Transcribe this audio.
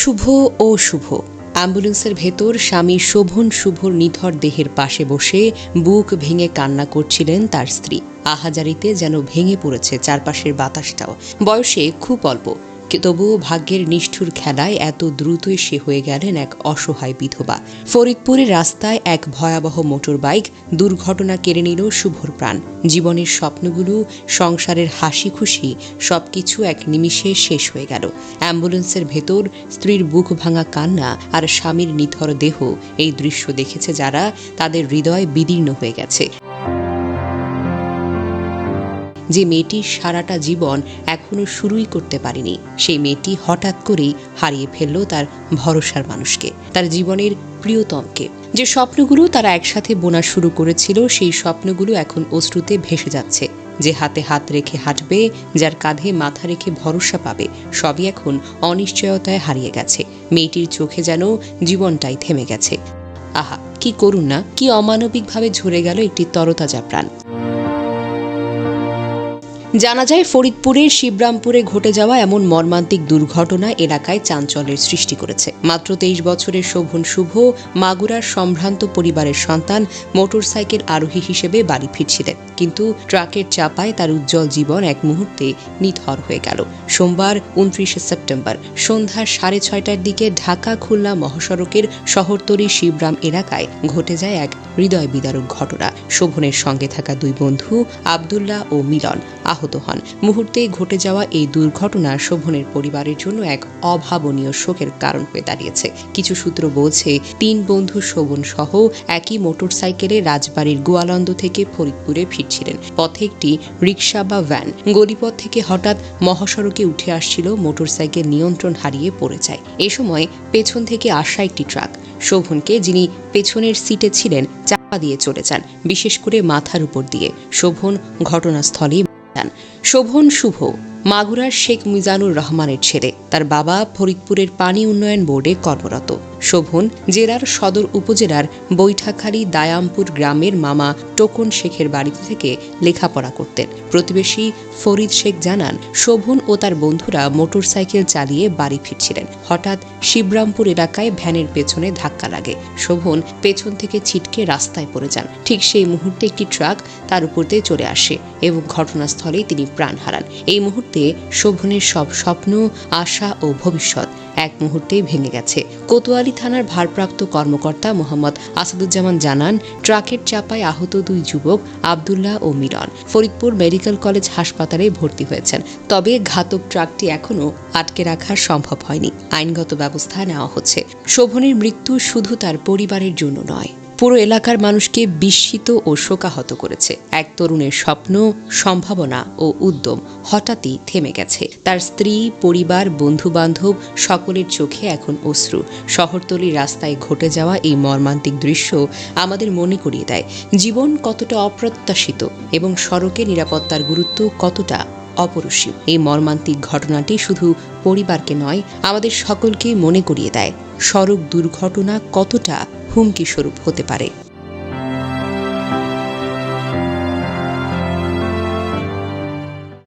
শুভ ও শুভ। অ্যাম্বুলেন্সের ভেতর স্বামী শোভন শুভর নিথর দেহের পাশে বসে বুক ভেঙে কান্না করছিলেন তার স্ত্রী। আহাজারিতে যেন ভেঙে পড়েছে চারপাশের বাতাসটাও। বয়সে খুব অল্প। তবুও ভাগ্যের নিষ্ঠুর খেলায় এত দ্রুতই সে হয়ে গেলেন এক অসহায় বিধবা। ফরিদপুরের রাস্তায় এক ভয়াবহ মোটর বাইক দুর্ঘটনা কেড়ে নিল শুভর প্রাণ। জীবনের স্বপ্নগুলো, সংসারের হাসি খুশি সবকিছু এক নিমিষে শেষ হয়ে গেল। অ্যাম্বুলেন্সের ভেতর স্ত্রীর বুক ভাঙা কান্না আর স্বামীর নিথর দেহ, এই দৃশ্য দেখেছে যারা তাদের হৃদয় বিদীর্ণ হয়ে গেছে। যে মেয়েটি সারাটা জীবন এখনও শুরুই করতে পারেনি। সেই মেয়েটি হঠাৎ করেই হারিয়ে ফেলল তার ভরসার মানুষকে, তার জীবনের প্রিয়তমকে। যে স্বপ্নগুলো তারা একসাথে বোনা শুরু করেছিল, সেই স্বপ্নগুলো এখন অশ্রুতে ভেসে যাচ্ছে। যে হাতে হাত রেখে হাঁটবে, যার কাঁধে মাথা রেখে ভরসা পাবে, সবই এখন অনিশ্চয়তায় হারিয়ে গেছে। মেয়েটির চোখে যেন জীবনটাই থেমে গেছে। আহা, কি করুন না, কি অমানবিকভাবে ঝরে গেল একটি তরতাজা প্রাণ। জানা যায়, ফরিদপুরের শিবরামপুরে ঘটে যাওয়া এমন মর্মান্তিক দুর্ঘটনা এলাকায় চাঞ্চল্যের সৃষ্টি করেছে। মাত্র তেইশ বছরের শোভন শুভ, মাগুরার সম্ভ্রান্ত পরিবারের সন্তান, মোটরসাইকেল আরোহী হিসেবে বাড়ি ফিরছিলেন। কিন্তু ট্রাকের চাপায় তার উজ্জ্বল জীবন এক মুহূর্তে নিথর হয়ে গেল। সোমবার উনত্রিশে সেপ্টেম্বর, সন্ধ্যা সাড়ে ছয়টার দিকে ঢাকা খুলনা মহাসড়কের শহরতলি শিবরাম এলাকায় ঘটে যায় এক হৃদয় বিদারক ঘটনা। শোভনের সঙ্গে থাকা দুই বন্ধু, আবদুল্লাহ ও মিলন আহত হন। মুহূর্তেই ঘটে যাওয়া এই দুর্ঘটনা শোভনের পরিবারের জন্য এক অভাবনীয় শোকের কারণ হয়ে দাঁড়িয়েছে। কিছু সূত্র বলছে, তিন বন্ধু শোভন সহ একই মোটরসাইকেলে রাজবাড়ির গোয়ালন্দ থেকে ফরিদপুরে ফিরছিলেন। পথে একটি রিক্সা বা ভ্যান গলিপথ থেকে হঠাৎ মহাসড়কে উঠে আসছিল, মোটরসাইকেল নিয়ন্ত্রণ হারিয়ে পড়ে যায়। এ সময় পেছন থেকে আসা একটি ট্রাক, শোভনকে যিনি পেছনের সিটে ছিলেন, চাপা দিয়ে চলে যান, বিশেষ করে মাথার উপর দিয়ে। শোভন ঘটনাস্থলেই শোভন শুভ মাগুরার শেখ মিজানুর রহমানের ছেলে। তার বাবা ফরিদপুরের পানি উন্নয়ন বোর্ডে কর্মরত। শোভন জেলার সদর উপজেলার বৈঠাখালী দায়ামপুর গ্রামের মামা টোকন শেখের বাড়িতে থেকে লেখাপড়া করতেন। প্রতিবেশী ফরিদ শেখ জানান, শোভন ও তার বন্ধুরা মোটরসাইকেল চালিয়ে বাড়ি ফিরছিলেন। হঠাৎ শিবরামপুর এলাকায় ভ্যানের পেছনে ধাক্কা লাগে। শোভন পেছন থেকে ছিটকে রাস্তায় পড়ে যান। ঠিক সেই মুহূর্তে একটি ট্রাক তার উপর দিয়ে চলে আসে এবং ঘটনাস্থলেই তিনি প্রাণ হারান। এই মুহূর্তে শোভনের সব স্বপ্ন, আশা ও ভবিষ্যৎ এক মুহূর্তেই ভেঙে গেছে। কোতোয়ালি থানার ভারপ্রাপ্ত কর্মকর্তা মোহাম্মদ আসাদুজ্জামান জানান, ট্রাকের চাপায় আহত দুই যুবক আবদুল্লাহ ও মিলন ফরিদপুর মেডিকেল কলেজ হাসপাতালে ভর্তি হয়েছেন। তবে ঘাতক ট্রাকটি এখনও আটকে রাখা সম্ভব হয়নি। আইনগত ব্যবস্থা নেওয়া হচ্ছে। শোভনের মৃত্যু শুধু তার পরিবারের জন্য নয়। পুরো এলাকার মানুষকে বিস্মিত ও শোকাহত করেছে। এক তরুণের স্বপ্ন, সম্ভাবনা ও উদ্যম হঠাৎই থেমে গেছে। তার স্ত্রী, পরিবার বন্ধু বান্ধব সকলের চোখে এখন অশ্রু। শহরতলির রাস্তায় ঘটে যাওয়া এই মর্মান্তিক দৃশ্য আমাদের মনে করিয়ে দেয়। জীবন কতটা অপ্রত্যাশিত এবং সড়কে নিরাপত্তার গুরুত্ব কতটা অপরসীম। এই মর্মান্তিক ঘটনাটি শুধু পরিবারকে নয়, আমাদের সকলকে মনে করিয়ে দেয়। সড়ক দুর্ঘটনা কতটা হুমকি স্বরূপ হতে পারে।